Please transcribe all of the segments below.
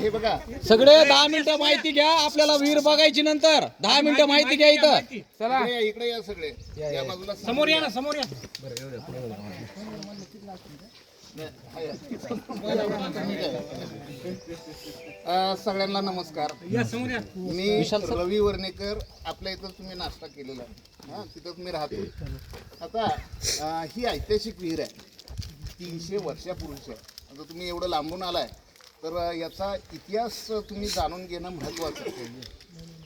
हे बघा सगळे दहा मिनिटं माहिती घ्या. आपल्याला विहीर बघायची नंतर. दहा मिनिटं माहिती घ्या इथं. या, इकडे या सगळे. या बाजूला समोर या ना समोर या. अ, सगळ्यांना नमस्कार. मी रवी वर्णेकर आपल्या इथं तुम्ही नाश्ता केलेला आहे. हा तिथंच मी राहतो. आता अ, ही ऐतिहासिक विहीर आहे. तीनशे वर्षापूर्वीची आहे. आता तुम्ही एवढं लांबून आलाय तर अ, याचा इतिहास तुम्ही जाणून घेणं महत्त्वाचं आहे.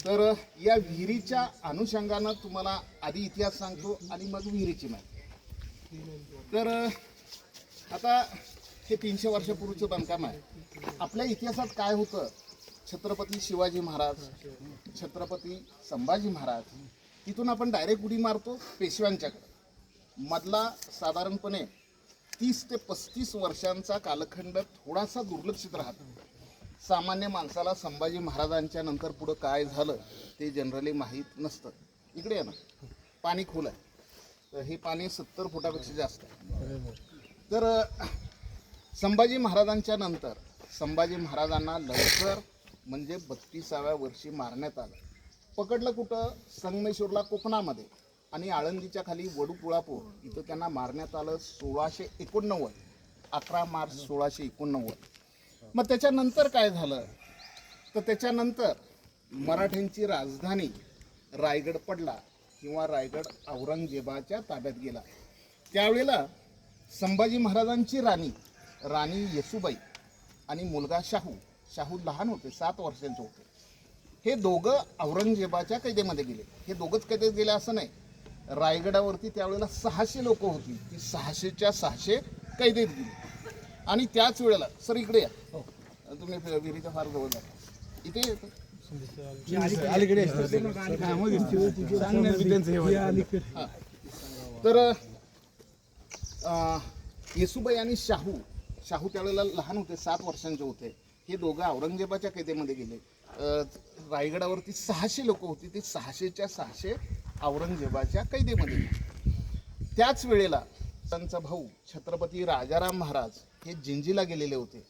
तर अ, या विहिरीच्या अनुषंगानं तुम्हाला आधी इतिहास सांगतो आणि मग विहिरीची माहिती. तर अ, आता हे तीनशे वर्षापूर्वीचं बांधकाम आहे. आपल्या इतिहासात काय होतं? छत्रपती शिवाजी महाराज छत्रपती संभाजी महाराज तिथून आपण डायरेक्ट उडी मारतो पेशव्यांच्याकडे. मधला साधारणपणे तीस ते पस्तीस वर्षांचा कालखंड थोडासा दुर्लक्षित राहतो. सामान्य माणसाला संभाजी महाराजांच्या नंतर पुढं काय झालं ते जनरली माहीत नसतं. इकडे आहे ना. पाणी खोल आहे. तर हे पाणी सत्तर फुटापेक्षा जास्त आहे. तर संभाजी महाराजांच्या नंतर संभाजी महाराजांना लवकर म्हणजे बत्तीसाव्या वर्षी मारण्यात आलं. पकडलं कुठं? संगमेश्वरला कोकणामध्ये. आणि आळंदीच्या खाली वडुपुळापूर इथं त्यांना मारण्यात आलं सोळाशे एकोणनव्वद. अकरा मार्च सोळाशे एकोणनव्वद. मग त्याच्यानंतर काय झालं? तर त्याच्यानंतर मराठ्यांची राजधानी रायगड पडला किंवा रायगड औरंगजेबाच्या ताब्यात गेला. त्यावेळेला संभाजी महाराजांची राणी राणी येसुबाई आणि मुलगा शाहू. शाहू लहान होते सात वर्षांचे होते. हे दोघं औरंगजेबाच्या कैदेमध्ये गेले. हे दोघंच कैदेत गेले असं नाही. रायगडावरती त्यावेळेला सहाशे लोक होती. ती सहाशेच्या सहाशे कैदेत गेली. आणि त्याच वेळेला सर इकडे या. तुम्ही विहिरीच्या फार जवळ जा. इथे येतो. हा. तर येसुबाई आणि शाहू शाहू त्यावेळेला लहान होते सात वर्षांचे होते. हे दोघं औरंगजेबाच्या कैदेमध्ये गेले. रायगडावरती सहाशे लोक होती ती सहाशेच्या सहाशे औरंगजेबाच्या कैदेमध्ये त्याच वेळेला त्यांचा भाऊ छत्रपती राजाराम महाराज हे जिंजीला गेलेले होते.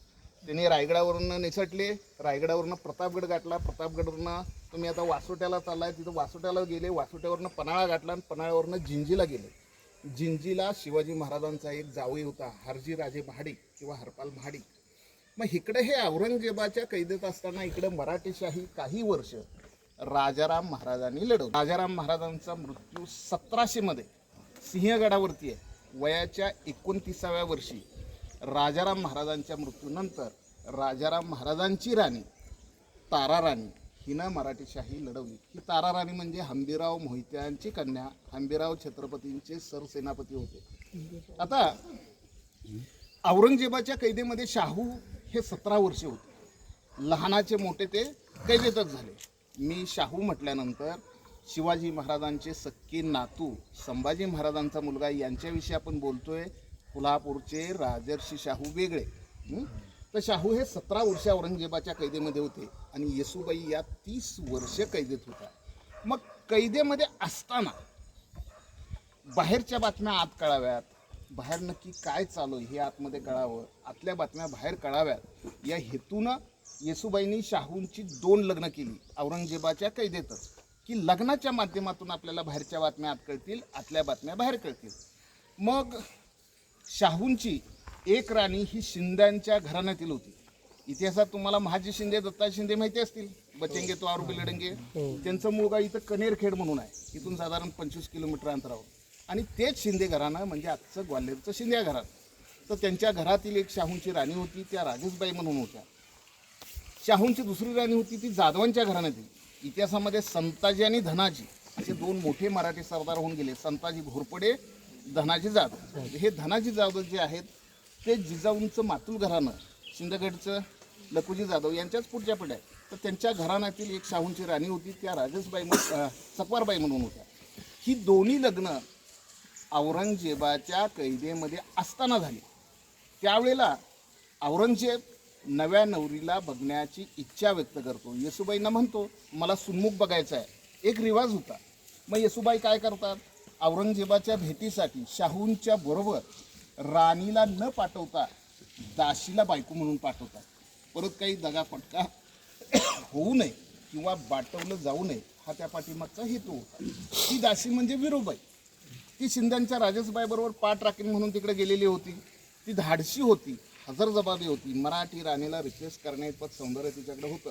त्यांनी रायगडावरून निसटले. रायगडावरनं प्रतापगड गाठला. प्रतापगडवरनं तुम्ही आता वासोट्याला चाललाय. तिथं वासोट्याला गेले. वासोट्यावरनं पन्हाळा गाठला आणि पन्हाळ्यावरनं जिंजीला गेले. जिंजीला शिवाजी महाराजांचा एक जावई होता हरजी राजे महाडिक किंवा हरपाल महाडिक. मग इकडे हे औरंगजेबाच्या कैदेत असताना इकडे मराठीशाही काही वर्ष राजाराम महाराजांनी लढवलं. राजाराम महाराजांचा मृत्यू सतराशेमध्ये सिंहगडावरती आहे. वयाच्या एकोणतीसाव्या वर्षी राजाराम महाराजांच्या मृत्यूनंतर राजाराम महाराजांची राणी तारा राणी हिनं मराठीशाही लढवली. ही तारा राणी म्हणजे हंबीराव मोहित्यांची कन्या. हंबीराव छत्रपतींचे सरसेनापती होते. आता औरंगजेबाच्या कैदेमध्ये शाहू हे सतरा वर्षे होते. लहानाचे मोठे ते कैदेतच झाले. मी शाहू म्हटल्यानंतर शिवाजी महाराजांचे सक्के नातू संभाजी महाराजांचा मुलगा यांच्याविषयी आपण बोलतोय. कोल्हापूरचे राजर्षी शाहू वेगळे. तर शाहू हे सतरा वर्षे औरंगजेबाच्या कैदेमध्ये होते. आणि येसुबाई या तीस वर्ष कैदेत होत्या. मग कैदेमध्ये असताना बाहेरच्या बातम्या आत कळाव्यात. बाहेर नक्की काय चालू हे आतमध्ये कळावं. आतल्या बातम्या बाहेर कळाव्यात. या हेतूनं येसुबाईंनी शाहूंची दोन लग्न केली. औरंगजेबाच्या कैदेतच. की लग्नाच्या माध्यमातून आपल्याला बाहेरच्या बातम्या आत कळतील आतल्या बातम्या बाहेर कळतील. मग शाहूंची एक राणी ही शिंद्यांच्या घराण्यातील होती. इतिहासात तुम्हाला महाजी शिंदे दत्ता शिंदे माहिती असतील. बचेंगे तो आरोपी लढंगे त्यांचा मुलगा इथं कनेरखेड म्हणून आहे. इथून साधारण पंचवीस किलोमीटर अंतरावर. आणि तेच शिंदे घराणं म्हणजे आजचं ग्वाल्हेरचं शिंदे घरात तर त्यांच्या घरातील एक शाहूंची राणी होती त्या राजेशबाई म्हणून होत्या. शाहूंची दुसरी राणी होती ती जाधवांच्या घराण्यातील इतिहासामध्ये संताजी आणि धनाजी असे दोन मोठे मराठी सरदार होऊन गेले. संताजी घोरपडे धनाजी जाधव. हे धनाजी जाधव जे आहेत ते जिजाऊंचं मातुल घराणं शिंदगडचं लकुजी जाधव यांच्याच पुढच्या पिढ्या आहेत. तर त्यांच्या घराण्यातील एक शाहूंची राणी होती त्या राजेशबाई म्हणून सकवारबाई म्हणून होत्या. ही दोन्ही लग्न औरंगजेबाच्या कैदेमध्ये असताना झाली. त्यावेळेला औरंगजेब नव्या नवरीला बघण्याची इच्छा व्यक्त करतो. येसुबाईंना म्हणतो मला सुन्मुख बघायचा आहे. एक रिवाज होता. मग येसुबाई काय करतात? औरंगजेबाच्या भेटीसाठी शाहूंच्या बरोबर राणीला न पाठवता दाशीला बायको म्हणून पाठवतात. परत काही दगाफटका होऊ नये किंवा बाटवलं जाऊ नये हा त्या पाठीमागचा हेतू होता. ती दासी म्हणजे विरोबाई. ती शिंद्यांच्या राजेशबाईबरोबर पाठ राखीन म्हणून तिकडे गेलेली होती. ती धाडशी होती हजर जबाबी होती. मराठी राणीला रिक्वेस्ट करण्याइतपत सौंदर्य तिच्याकडे होतं.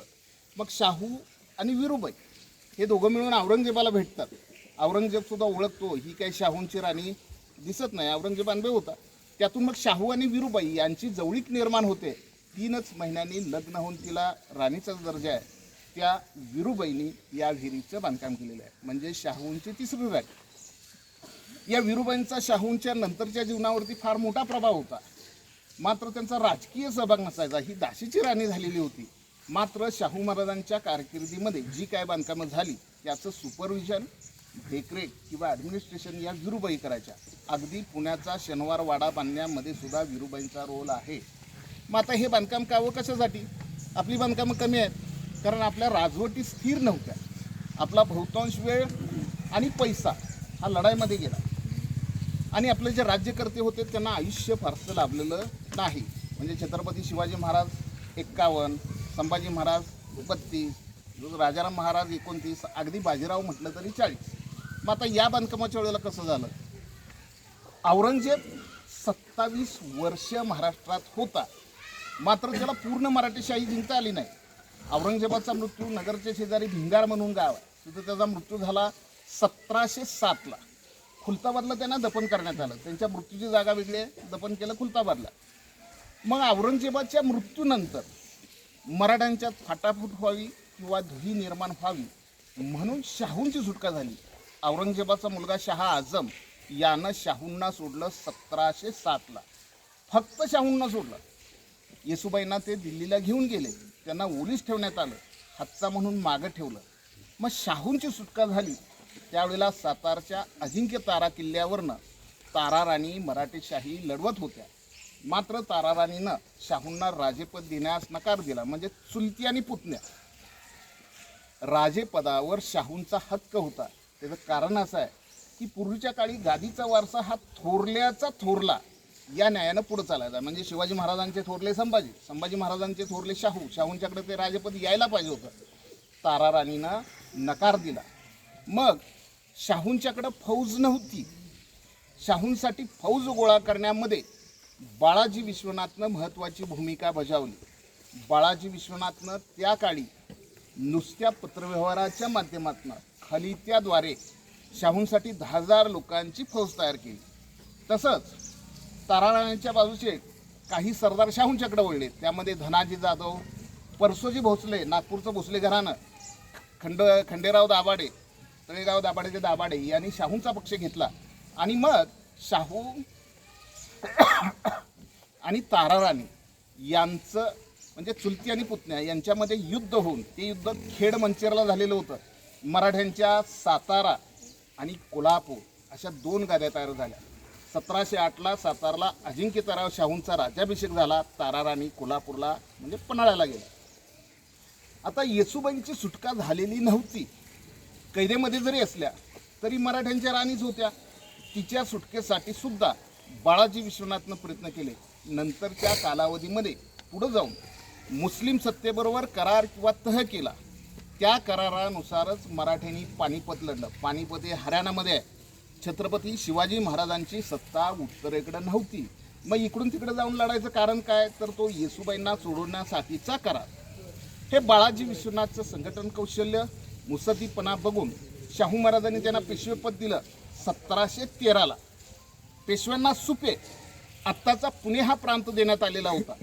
मग शाहू आणि विरुबाई हे दोघं मिळून औरंगजेबाला भेटतात. औरंगजेबसुद्धा ओळखतो. ही काही शाहूंची राणी दिसत नाही. औरंगजेब अनबे होता. त्यातून मग शाहू आणि विरुबाई यांची जवळीक निर्माण होते. तीनच महिन्यांनी लग्न होऊन तिला राणीचा दर्जा आहे त्या विरुबाईंनी या विहिरीचं बांधकाम केलेलं आहे. म्हणजे शाहूंची तिसरी राणी. या विरुबाईंचा शाहूंच्या नंतरच्या जीवनावरती फार मोठा प्रभाव होता. मात्र त्यांचा राजकीय सहभाग नसायचा. ही दाशीची राणी झालेली होती. मात्र शाहू महाराजांच्या कारकिर्दीमध्ये जी काय बांधकामं झाली त्याचं सुपरविजन देखरेख किंवा ॲडमिनिस्ट्रेशन या विरुबाई करायच्या. अगदी पुण्याचा शनिवार वाडा बांधण्यामध्ये सुद्धा विरुबाईंचा रोल आहे. मग आता हे बांधकाम कावं कशासाठी? आपली बांधकामं कमी आहेत. कारण आपल्या राजवटी स्थिर नव्हत्या. आपला बहुतांश वेळ आणि पैसा हा लढाईमध्ये गेला. आणि आपले जे राज्यकर्ते होते त्यांना आयुष्य फारसं लाभलेलं नाही. म्हणजे छत्रपती शिवाजी महाराज एक्कावन्न संभाजी महाराज बत्तीस राजाराम महाराज एकोणतीस अगदी बाजीराव म्हटलं तरी चाळीस. मग आता या बांधकामाच्या वेळेला कसं झालं? औरंगजेब सत्तावीस वर्ष महाराष्ट्रात होता. मात्र त्याला पूर्ण मराठीशाही जिंकता आली नाही. औरंगजेबाचा मृत्यू नगरच्या शेजारी भिंगार म्हणून गाव आहे. तिथं त्याचा मृत्यू झाला सतराशे सातला खुलताबादला त्यांना दफन करण्यात आलं. त्यांच्या मृत्यूची जागा वेगळी आहे. दफन केलं खुलताबादला. मग औरंगजेबाच्या मृत्यूनंतर मराठ्यांच्यात फाटाफूट व्हावी किंवा धुही निर्माण व्हावी म्हणून शाहूंची सुटका झाली. औरंगजेबाचा मुलगा शहा आझम यानं शाहूंना सोडलं सतराशे सातला फक्त शाहूंना सोडलं. येसुबाईंना ते दिल्लीला घेऊन गेले. त्यांना ओलीस ठेवण्यात आलं. हातचा म्हणून मागं ठेवलं. मग शाहूंची सुटका झाली. त्यावेळेला सातारच्या अजिंक्य तारा किल्ल्यावरनं तारा राणी मराठेशाही लढवत होत्या. मात्र तारा राणीनं शाहूंना राजेपद देण्यास नकार दिला. म्हणजे चुलती आणि पुतण्या. राजेपदावर शाहूंचा हक्क होता. त्याचं कारण असं आहे की पूर्वीच्या काळी गादीचा वारसा हा थोरल्याचा थोरला. या न्यायानं पुढे चालायचा. म्हणजे शिवाजी महाराजांचे थोरले संभाजी संभाजी महाराजांचे थोरले शाहू शाहूंच्याकडे ते राजपद यायला पाहिजे होतं. तारा राणीनं नकार दिला. मग शाहूंच्याकडं फौज नव्हती. शाहूंसाठी फौज गोळा करण्यामध्ये बाळाजी विश्वनाथनं महत्त्वाची भूमिका बजावली. बाळाजी विश्वनाथनं त्या काळी नुसत्या पत्रव्यवहाराच्या माध्यमातून खलित्याद्वारे शाहूंसाठी दहा हजार लोकांची फौज तयार केली. तसंच ताराराण्यांच्या बाजूचे काही सरदार शाहूंच्याकडे वळले. त्यामध्ये धनाजी जाधव परसोजी भोसले नागपूरचं भोसले घराणं खंड खंडेराव दाभाडे तळेगाव दाभाडेचे दाभाडे यांनी शाहूंचा पक्ष घेतला. आणि मग शाहू आणि ताराराणी यांचं म्हणजे चुलती आणि पुतण्या यांच्यामध्ये युद्ध होऊन ते युद्ध खेड मंचेरला झालेलं होतं. मराठ्यांच्या सातारा आणि कोल्हापूर अशा दोन गाद्या तयार झाल्या. सतराशे आठला सातारला अजिंक्यताराव शाहूंचा राज्याभिषेक झाला. ताराराणी कोल्हापूरला म्हणजे पन्हाळ्याला गेला. आता येसुबाईंची सुटका झालेली नव्हती. कैदेमध्ये जरी असल्या तरी मराठ्यांच्या राणीच होत्या. तिच्या सुटकेसाठी सुद्धा बाळाजी विश्वनाथनं प्रयत्न केले. नंतरच्या कालावधीमध्ये पुढं जाऊन मुस्लिम सत्तेबरोबर करार किंवा तह केला. त्या करारानुसारच मराठ्यांनी पानिपत लढलं. पानिपत हे हरियाणामध्ये आहे. छत्रपती शिवाजी महाराजांची सत्ता उत्तरेकडे नव्हती. मग इकडून तिकडे जाऊन लढायचं कारण काय? तर तो येसुबाईंना सोडवण्यासाठीचा करार. हे बाळाजी विश्वनाथचं संघटन कौशल्य मुसतीपणा बघून शाहू महाराजांनी त्यांना पेशवेपद दिलं सतराशे तेराला. पेशव्यांना सुपे. आत्ताचा पुणे हा प्रांत देण्यात आलेला होता.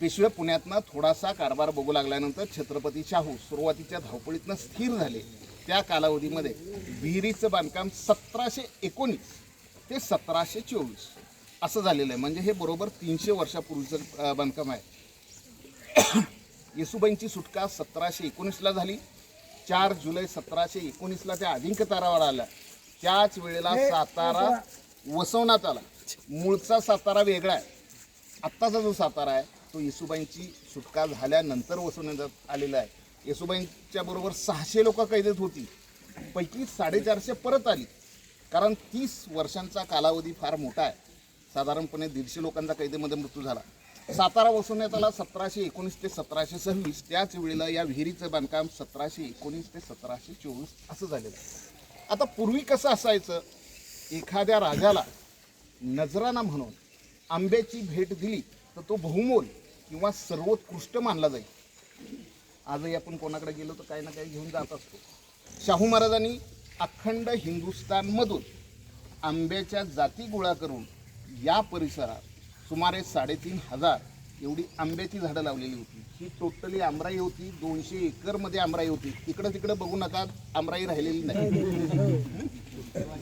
पेशवे पुण्यातनं थोडासा कारभार बघू लागल्यानंतर छत्रपती शाहू सुरुवातीच्या धावपळीतनं स्थिर झाले. त्या कालावधीमध्ये विहिरीचं बांधकाम सतराशे एकोणीस ते सतराशे चोवीस असं झालेलं आहे. म्हणजे हे बरोबर तीनशे वर्षापूर्वीचं बांधकाम आहे. येसुबाईंची सुटका सतराशे एकोणीसला झाली. चार जुलै सतराशे एकोणीसला त्या अजिंक्य तारावर आल्या. त्याच वेळेला सातारा वसवण्यात आला. मूळचा सातारा वेगळा आहे. आत्ताचा जो सातारा आहे तो येसुबाईंची सुटका झाल्यानंतर वसवण्यात आलेला आहे. येसुबाईंच्या बरोबर सहाशे लोक कैदेत होती. पैकी साडेचारशे परत आली. कारण तीस वर्षांचा कालावधी फार मोठा आहे. साधारणपणे दीडशे लोकांचा कैदेमध्ये मृत्यू झाला. सातारा वसवण्यात आला सतराशे एकोणीस ते सतराशे सव्वीस त्याच वेळेला या विहिरीचं बांधकाम सतराशे एकोणीस ते सतराशे चोवीस असं झालेलं आता पूर्वी कसं असायचं? एखाद्या राजाला नजराना म्हणून आंब्याची भेट दिली तर तो बहुमोल किंवा सर्वोत्कृष्ट मानला जाईल. आजही आपण कोणाकडे गेलो तर काही ना काही घेऊन जात असतो. शाहू महाराजांनी अखंड हिंदुस्थानमधून आंब्याच्या जाती गोळा करून या परिसरात सुमारे साडेतीन हजार एवढी आंब्याची झाडं लावलेली होती. ही टोटली आमराई होती. दोनशे एकरमध्ये आमराई होती. इकडं तिकडं बघू नका आमराई राहिलेली नाही.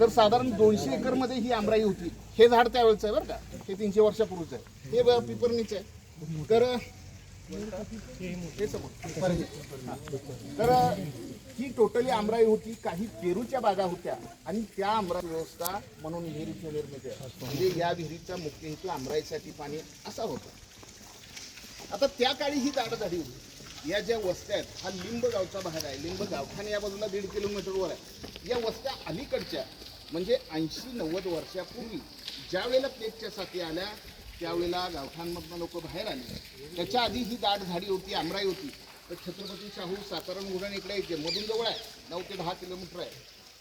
तर साधारण दोनशे एकरमध्ये ही आमराई होती. हे झाड त्यावेळेचं आहे बरं का. हे तीनशे वर्षापूर्वीचं आहे. हे ब- पिपरणीचं आहे. तर तर ही टोटली आमराई होती काही पेरूच्या बागा होत्या आणि त्या आमराई व्यवस्था म्हणून विहिरीची निर्मिती म्हणजे या विहिरीचा मुख्य हेतू आमराईसाठी पाणी असा होता. आता त्या काळी ही दाड झाली होती. या ज्या वस्त्या आहेत हा लिंब गावचा भाग आहे. लिंब गावखाने या बाजूला दीड किलोमीटरवर आहे. या वस्त्या अलीकडच्या म्हणजे ऐंशी नव्वद वर्षापूर्वी ज्या वेळेला प्लेटच्या साथी आल्या त्यावेळेला गावठाणमधनं लोक बाहेर आले. त्याच्या आधी ही दाट झाडी होती आमराई होती. तर छत्रपती शाहू सातारा उरण इकडे यायचे मधून जवळ आहे. नऊ ते दहा किलोमीटर आहे.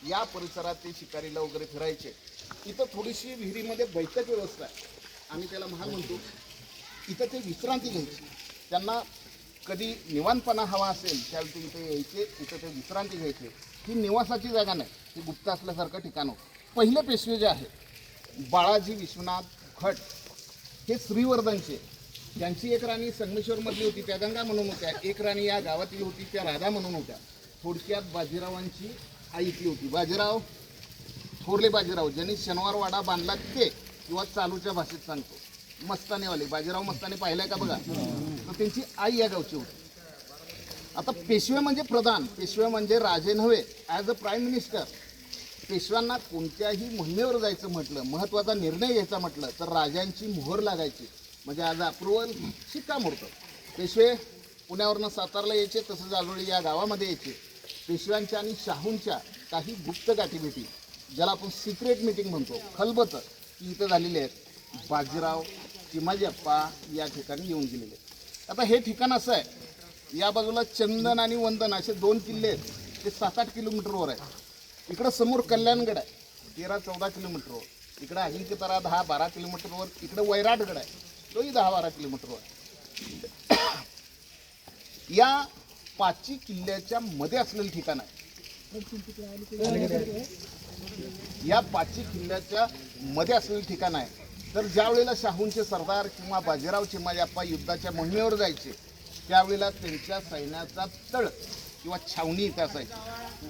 या परिसरात ते शिकारीला वगैरे फिरायचे. इथं थोडीशी विहिरीमध्ये बैठक व्यवस्था आहे. आम्ही त्याला महाल म्हणतो. इथं ते विश्रांती घ्यायची. त्यांना कधी निवांतपणा हवा असेल त्यावेळी ते इथे यायचे. इथं ते विश्रांती घ्यायचे. ही निवासाची जागा नाही. ही गुप्त असल्यासारखं ठिकाण होतं. पहिले पेशवे जे आहे बाळाजी विश्वनाथ खट हे श्रीवर्धनचे. त्यांची एक राणी संगमेश्वरमधली होती त्या गंगा म्हणून होत्या. एक राणी या गावातली होती त्या राधा म्हणून होत्या. थोडक्यात बाजीरावांची आई ती होती. बाजीराव थोरले बाजीराव ज्यांनी शनिवारवाडा बांधला ते किंवा चालूच्या भाषेत सांगतो. मस्तानेवाले. बाजीराव मस्ताने पाहिलाय का बघा? तर त्यांची आई या गावची होती. आता पेशवे म्हणजे प्रधान. पेशवे म्हणजे राजे नव्हे. ॲज अ प्राईम मिनिस्टर पेशव्यांना कोणत्याही मोहिमेवर जायचं म्हटलं महत्त्वाचा निर्णय घ्यायचा म्हटलं तर राजांची मोहर लागायची. म्हणजे आज अप्रुव्हल शिक्कामोर्तब पेशवे पुण्यावरनं सातारला यायचे तसंच आजोळी या गावामध्ये यायचे. पेशव्यांच्या आणि शाहूंच्या काही गुप्त गाठीभेटी ज्याला आपण सिक्रेट मीटिंग म्हणतो. खलबत ती इथं झालेली आहेत. बाजीराव चिमाजीअप्पा या ठिकाणी येऊन गेलेले आहेत. आता हे ठिकाण असं आहे या बाजूला चंदन आणि वंदन असे दोन किल्ले आहेत. ते सात आठ किलोमीटरवर आहेत. इकडं समोर कल्याणगड आहे. तेरा चौदा किलोमीटरवर इकडं अजिंक्यतारा दहा बारा किलोमीटरवर इकडं वैराटगड आहे. तोही दहा बारा किलोमीटरवर आहे या पाची किल्ल्याच्या मध्ये असलेलं ठिकाण आहे. या पाची किल्ल्याच्या मध्ये असलेलं ठिकाण आहे. तर ज्या वेळेला शाहूंचे सरदार किंवा बाजीराव चिमाजाप्पा युद्धाच्या मोहिमेवर जायचे त्यावेळेला त्यांच्या सैन्याचा तळ किंवा छावणी इथे असायची.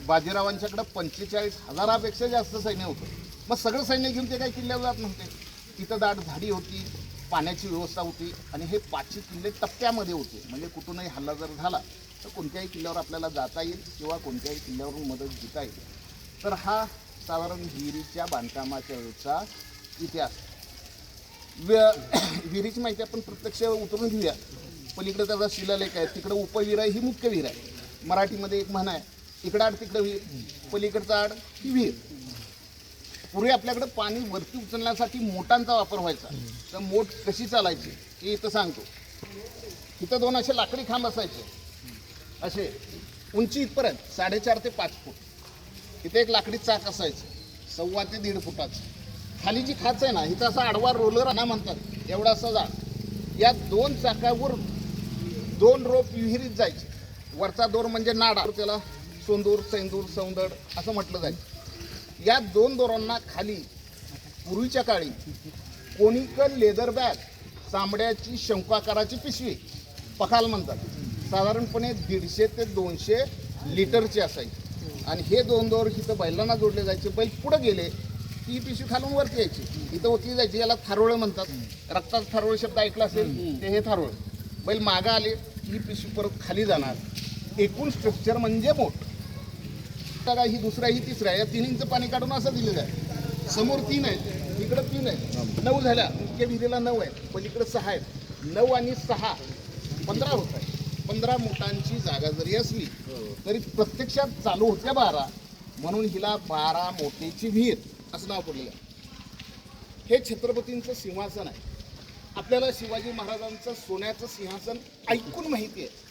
बाजीरावांच्याकडं पंचेचाळीस हजारापेक्षा जास्त सैन्य होतं. मग सगळं सैन्य घेऊन ते काही किल्ल्यावर जात नव्हते. तिथं दाट झाडी होती पाण्याची व्यवस्था होती आणि हे पाचशे किल्ले टप्प्यामध्ये होते. म्हणजे कुठूनही हल्ला जर झाला तर कोणत्याही किल्ल्यावर आपल्याला जाता येईल किंवा कोणत्याही किल्ल्यावरून मदत घेता येईल. तर हा साधारण विहिरीच्या बांधकामाच्या वेळचा इतिहास. व- विहिरीची माहिती आपण प्रत्यक्ष उतरून घेऊया. पलीकडे त्याचा शिलालेख आहे तिकडं उपविरा ही मुख्य विहीर आहे. मराठीमध्ये एक म्हण आहे इकडं आड तिकडं विहीर पलीकडचं आड ही विहीर. पूर्वी आपल्याकडे पाणी वरती उचलण्यासाठी मोटांचा वापर व्हायचा. तर मोठ कशी चालायची हे इथं सांगतो. इथं दोन असे लाकडी खांब असायचे. असे उंची इथपर्यंत साडेचार ते पाच फूट. इथे एक लाकडी चाक असायचं सव्वा ते दीड फुटाचं. खाली जी खाच आहे ना इथं असा आडवा रोलर ना म्हणतात एवढा असा जाड या दोन चाकावर दोन रोप विहिरीत जायचे. वरचा दोर म्हणजे नाडा. त्याला सोंदूर सेंदूर सौंदड असं म्हटलं जायचं या दोन दोरांना खाली पूर्वीच्या काळी कोनिकल लेदर बॅग चांबड्याची शंकाकाराची पिशवी पखाल म्हणतात. साधारणपणे दीडशे ते दोनशे लिटरची असायची. आणि हे दोन दोर इथं बैलांना जोडले जायचे. बैल पुढे गेले ही पिशवी खालून वरती यायची. इथं ओतली जायची याला थारोळ म्हणतात. रक्तात थारोळ शब्द ऐकला असेल ते हे थारोळ. बैल मागं आले ही पिशवी परत खाली जाणार. एकूण स्ट्रक्चर म्हणजे बोट बघा ही दुसरा ही तिसरा या तिन्हींचं पाणी काढून असं दिलेलं आहे. समोर तीन आहेत इकडं तीन आहेत. नऊ झाल्या मुख्य विहिरीला नऊ आहेत पलीकडे सहा आहेत. नऊ आणि सहा पंधरा होत आहे पंधरा मोटांची जागा जरी असली तरी प्रत्यक्षात चालू होत्या बारा म्हणून हिला बारा मोठेची विहीर असं नाव पडलेलं आहे. हे छत्रपतींचं सिंहासन आहे. आपल्याला शिवाजी महाराजांचं सोन्याचं सिंहासन ऐकून माहिती आहे.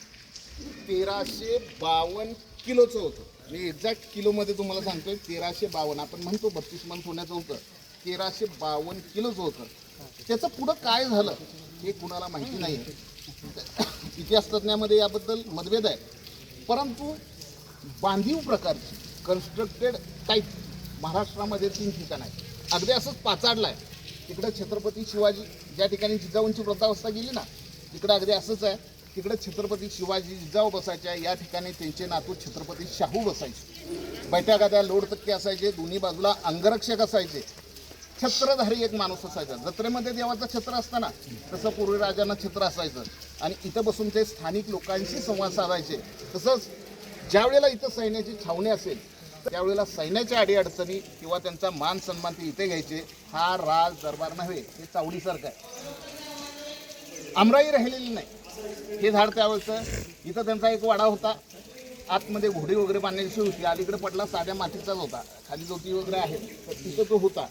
तेराशे बावन्न किलोचं होतं. मी एक्झॅक्ट किलोमध्ये तुम्हाला सांगतोय तेराशे बावन्न. आपण म्हणतो बत्तीस मन सोन्याचं होतं. तेराशे बावन्न किलोचं होतं. त्याचं पुढं काय झालं हे कुणाला माहिती नाही इतिहास तज्ज्ञामध्ये याबद्दल मतभेद आहे. परंतु बांधीव प्रकारची कन्स्ट्रक्टेड टाईप महाराष्ट्रामध्ये तीन ठिकाण आहेत. अगदी असंच पाचाडलं आहे तिकडं छत्रपती शिवाजी ज्या ठिकाणी जिजाऊंची वृद्धावस्था गेली ना तिकडं अगदी असंच आहे. तिकडे छत्रपती शिवाजी जिजाऊ बसायच्या या ठिकाणी त्यांचे नातू छत्रपती शाहू बसायचे. बैठ्या गाद्या लोडतक्के असायचे दोन्ही बाजूला अंगरक्षक असायचे. छत्रधारी एक माणूस असायचा. जत्रेमध्ये देवाचं छत्र असतं ना तसं पूर्वी राजांना छत्र असायचं. आणि इथं बसून ते स्थानिक लोकांशी संवाद साधायचे. तसंच ज्यावेळेला इथं सैन्याची छावणी असेल त्यावेळेला सैन्याच्या अडीअडचणी किंवा त्यांचा मान सन्मान ते इथे घ्यायचे हा राज दरबार नव्हे हे चावडीसारखं आहे. आमराई राहिलेली नाही. हे झाड त्यावेळेचं इथं त्यांचा एक वाडा होता. आतमध्ये घोडी वगैरे बांधण्याची सोय होती. अलीकडे पडला साध्या मातीचाच होता. खाली जोती वगैरे आहे तर तिथं तो होता.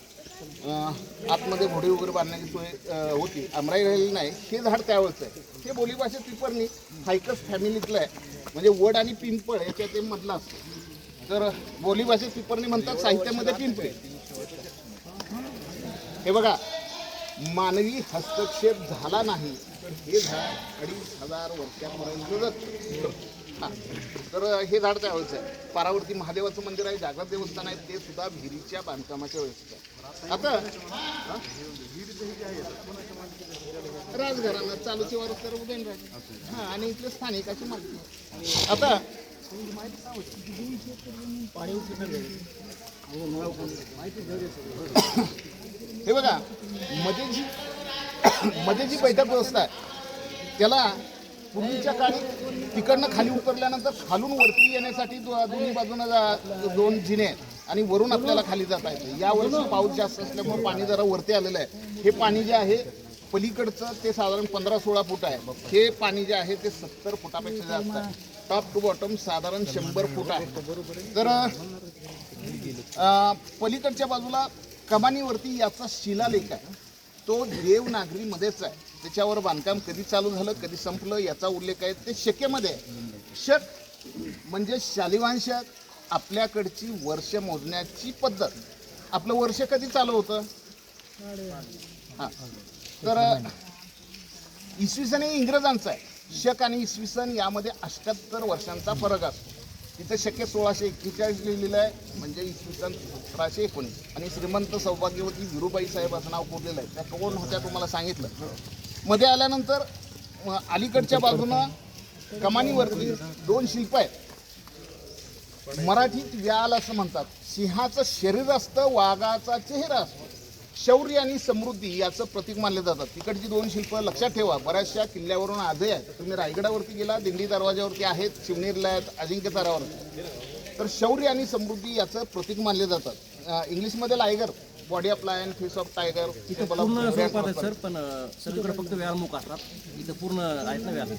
आतमध्ये घोडी वगैरे बांधण्याची सोय होती. अमराई राहिलेली नाही. हे झाड त्यावेळेचं आहे हे बोलीभाषेत पिपरनी हायकस फॅमिलीतलं आहे. म्हणजे वड आणि पिंपळ याच्यात ते मधला असतो. तर बोलीभाषेत पिपरनी म्हणतात साहित्यामध्ये पिंपळे हे बघा मानवी हस्तक्षेप झाला नाही. तर हे झाड अडीच हजार वर्षापर्यंत जगतं. तर हे झाड त्यावेळेस आहे. पारावरती महादेवाचं मंदिर आहे जागृत देवस्थान आहे ते सुद्धा विहिरीच्या बांधकामाच्या वेळेस आहे. आता हा? राजघराणं चालूची वारस तर उदयनराजे. आणि इथले स्थानिकाची माहिती. आता हे बघा मध्ये जी मध्ये जी बैठक व्यवस्था आहे. त्याला पूर्वीच्या काळी तिकडनं खाली उतरल्यानंतर खालून वरती येण्यासाठी दो- दोन्ही बाजूनं जा- दोन जिने आहेत आणि वरून आपल्याला खाली जाता येतं. यावर्षी पाऊस जास्त असल्यामुळे पाणी जरा वरती आलेलं आहे. हे पाणी जे आहे पलीकडचं ते साधारण पंधरा सोळा फूट आहे. हे पाणी जे आहे ते सत्तर फुटापेक्षा जास्त आहे. टॉप टू बॉटम साधारण शंभर फूट आहे. तर पलीकडच्या बाजूला कमानीवरती याचा शिलालेख आहे. तो देवनागरीमध्येच आहे. त्याच्यावर बांधकाम कधी चालू झालं कधी संपलं याचा उल्लेख आहे. ते शक्यमध्ये आहे. शक म्हणजे शालिवांशात आपल्याकडची वर्ष मोजण्याची पद्धत. आपलं वर्ष कधी चालू होतं? हां. तर इसवी सन हे इंग्रजांचं आहे. शक आणि इसवी सन यामध्ये अष्ट्याहत्तर वर्षांचा फरक असतो. तिथे शक्य सोळाशे एक्केचाळीस लिहिलेलं आहे. म्हणजे इसवी सन सतराशे एकोणीस. आणि श्रीमंत सौभाग्यवती विरुबाई साहेब असं नाव कोरलेलं आहे. त्या कोण होत्या तुम्हाला सांगितलं? मध्ये आल्यानंतर अलीकडच्या बाजूनं कमानीवरती दोन शिल्प आहेत. मराठीत व्याल असं म्हणतात. सिंहाचं शरीर असतं वाघाचा चेहरा असतो. शौर्य आणि समृद्धी याचं प्रतीक मानले जातात. तिकडची दोन शिल्प लक्षात ठेवा. बऱ्याचशा किल्ल्यावरून आजही आहेत. तुम्ही रायगडावरती गेला दिंडी दरवाजावरती आहेत शिवनेरला आहेत अजिंक्य तारावर तर शौर्य आणि समृद्धी याचं प्रतीक मानले जातात. इंग्लिशमध्ये liger body of lion face of tiger पूर्ण स्वरूपात आहे सर पण सगळीकडे फक्त व्यालमुख असतात. इथं पूर्ण आहेत ना व्याल?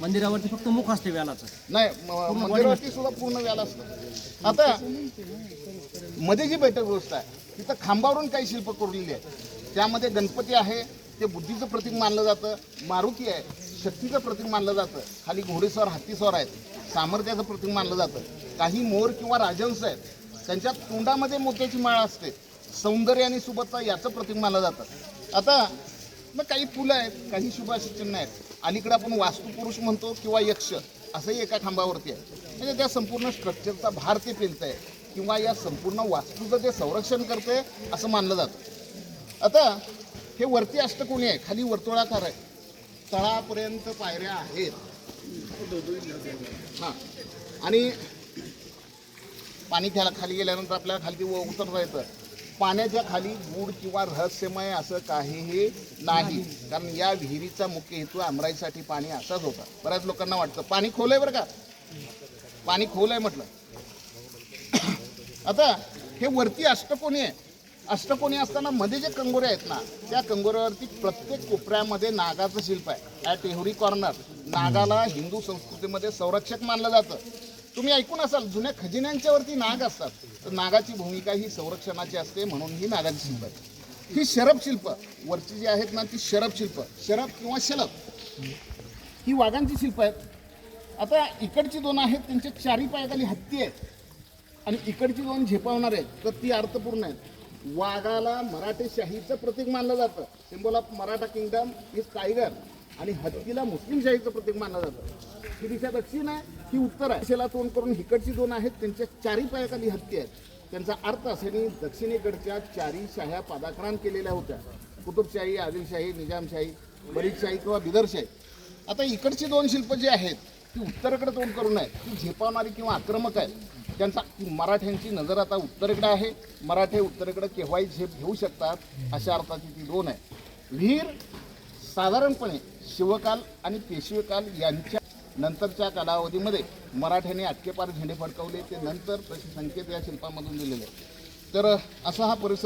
मंदिरावरती फक्त मुख असते व्यालाचं. नाही मंदिरावरती सुद्धा पूर्ण व्याला असतं. आता मध्ये जी बैठक व्यवस्था आहे तिथं खांबावरून काही शिल्प कोरलेली आहे त्यामध्ये गणपती आहे ते बुद्धीचं प्रतीक मानलं जातं मारुती आहे शक्तीचं प्रतीक मानलं जातं खाली घोडेस्वर हत्तीस्वर आहेत सामर्थ्याचं प्रतीक मानलं जातं. काही मोर किंवा राजहंस आहेत त्यांच्या तोंडामध्ये मोत्याची माळ असते. सौंदर्य आणि सुबत्ता याचं प्रतीक मानलं जातं. आता मग काही फुलं आहेत काही शुभाशित चिन्ह आहेत. अलीकडे आपण वास्तुपुरुष म्हणतो किंवा यक्ष असंही एका खांबावरती आहे. म्हणजे त्या संपूर्ण स्ट्रक्चरचा भार ते पेलत आहे. किंवा या संपूर्ण वास्तूचं ते संरक्षण करते असं मानलं जातं. आता हे वरती अष्टकोणी आहे? खाली वर्तुळाकार आहे. तळापर्यंत पायऱ्या आहेत. हां. आणि पाणी घ्यायला खाली गेल्यानंतर आपल्याला खाली व- उतरता येतं. पाण्याच्या खाली गूढ किंवा रहस्यमय असं काहीही नाही. कारण या विहिरीचा मुख्य हेतू आमराईसाठी पाणी असाच होता. बऱ्याच लोकांना वाटतं. पाणी खोल आहे बरं का? पाणी खोल आहे म्हटलं. आता हे वरती अष्टकोणी आहे. अष्टकोणी असताना मध्ये जे कंगोरे आहेत ना त्या कंगोऱ्यावरती प्रत्येक कोपऱ्यामध्ये नागाचं शिल्प आहे. ॲट एव्हरी कॉर्नर नागाला हिंदू संस्कृतीमध्ये संरक्षक मानलं जातं. तुम्ही ऐकून असाल जुन्या खजिन्यांच्यावरती नाग असतात. तर नागाची भूमिका ही संरक्षणाची असते म्हणून ही नागाची शिल्प आहे. ही शरब शिल्प वरची जी आहेत ना ती शरब शिल्प. शरब किंवा शलभ. ही वाघांची शिल्प आहेत. आता इकडची दोन आहेत त्यांच्या चारी पायाखाली हत्ती आहेत. आणि इकडची दोन झेपावणार आहेत तर ती अर्थपूर्ण आहेत. वाघाला मराठेशाहीचं प्रतीक मानलं जातं. Symbol of Maratha kingdom is tiger आणि हत्तीला मुस्लिमशाहीचं प्रतीक मानलं जातं. ही दिशा दक्षिण आहे ही उत्तर आहे. दिशेला तोंड करून इकडची दोन आहेत त्यांच्या चारी पायाखाली हत्ती आहेत. त्यांचा अर्थ असेल दक्षिणेकडच्या चारी शाह्या पादाक्रांत केलेल्या होत्या. कुतुबशाही आदिलशाही निजामशाही बरीदशाही किंवा बिदरशाही. आता इकडची दोन शिल्प जी आहेत ती उत्तरेकडे तोंड करून नाही ती झेपावणारी किंवा आक्रमक आहे. त्यांचा मराठ्यांची नजर आता उत्तरेकडे आहे. मराठे उत्तरेकडे केव्हाही झेप घेऊ शकतात अशा अर्थाची ती दोन आहे. वीर साधारणपणे शिवकाल आणि पेशवेकाल यांच्या नंतरच्या कालावधीमध्ये मराठ्यांनी आटकेपार झेंडे फडकवले. ते नंतर तसे संकेत या शिल्पामधून दिलेले तर असा हा परिसर